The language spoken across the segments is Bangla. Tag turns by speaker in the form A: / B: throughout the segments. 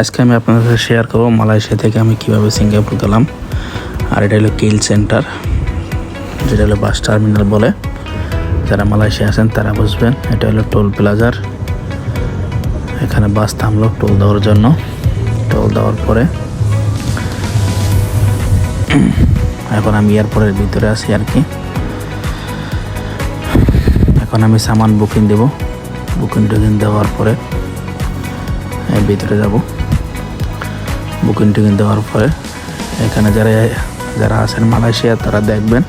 A: আজকে আমি আপনাদের শেয়ার করব মালয়েশিয়া থেকে আমি কীভাবে সিঙ্গাপুর গেলাম। আর এটা হলো কিল সেন্টার, যেটা হলো বাস টার্মিনাল বলে। যারা মালয়েশিয়া আছেন তারা বুঝবেন, এটা হলো টোল প্লাজার। এখানে বাস থামলো টোল দেওয়ার জন্য। টোল দেওয়ার পরে এখন আমি এয়ারপোর্টের ভিতরে আছি আর কি। এখন আমি সামান বুকিং দেব। বুকিং টুকিং দেওয়ার পরে ভিতরে যাব। বুকিং টুকিং দেওয়ার পরে এখানে যারা যারা আছেন মালয়েশিয়া, তারা দেখবেন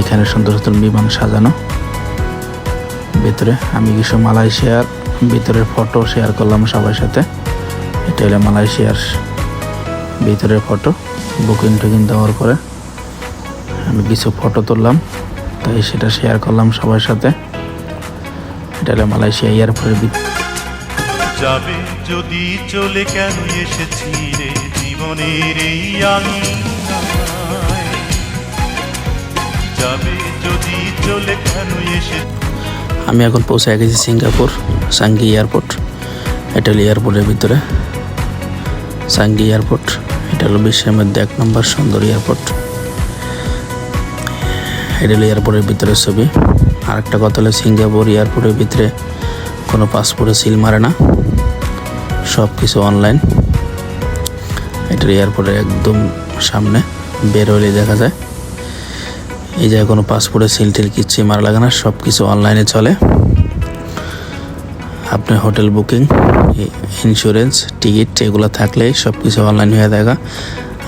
A: এখানে সুন্দর সুন্দর বিমান সাজানো। ভিতরে আমি কিছু মালয়েশিয়ার ভিতরের ফটো শেয়ার করলাম সবার সাথে। এটা হলো মালয়েশিয়ার ভিতরের ফটো। বুকিং টুকিং দেওয়ার পরে আমি কিছু ফটো তুললাম, তাই সেটা শেয়ার করলাম সবার সাথে। এটা হলো মালয়েশিয়া এয়ারপোর্টের
B: যাবে যদি চলে কেন এসেছি রে জীবনের এই আঙিনায়? যাবে যদি চলে কেন এসে
A: আমি এখন পৌঁছে গেছি সিঙ্গাপুর, সাঙ্গি এয়ারপোর্ট। এটা হলো এয়ারপোর্টের ভিতরে। সাঙ্গি এয়ারপোর্ট, এটা হলো বিশ্বের মধ্যে এক নম্বর সুন্দর এয়ারপোর্ট। এটা হলো এয়ারপোর্টের ভিতরে ছবি। আর একটা কথা হলো, সিঙ্গাপুর এয়ারপোর্টের ভিতরে কোনো পাসপোর্টে সিল মারে না। সব কিছু অনলাইন এটার এয়ারপোর্টের একদম সামনে, বের হলে দেখা যায়। এই জায়গায় কোনো পাসপোর্টে সিল টিল কিচ্ছুই মারা লাগে না সব কিছু অনলাইনে চলে। আপনার হোটেল বুকিং ইন্স্যুরেন্স টিকিট এগুলো থাকলেই সব কিছু অনলাইন হয়ে দেখা।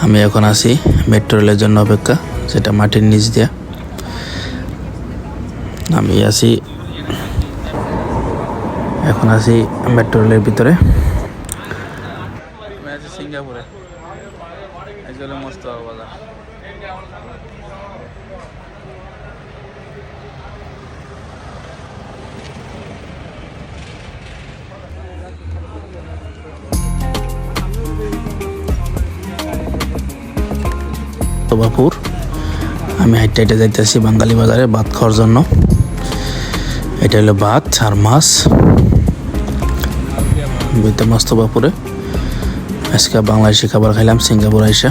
A: আমি এখন আছি মেট্রো রেলের জন্য অপেক্ষা, যেটা মাটির নিচ দিয়া। আমি আছি, এখন আছি মেট্রো রেলের ভিতরে। আমি আছি সিঙ্গাপুরে মস্ত বাজার। তোবাপুর। আমি হাইটে হাইটে যাইতেছি বাঙালি বাজারে ভাত খাওয়ার জন্য। এটা হলো ভাত আর মাছ। বুঝতে মস্তবাপুরে আজকে বাংলাদেশি খাবার খাইলাম সিঙ্গাপুর আইসা।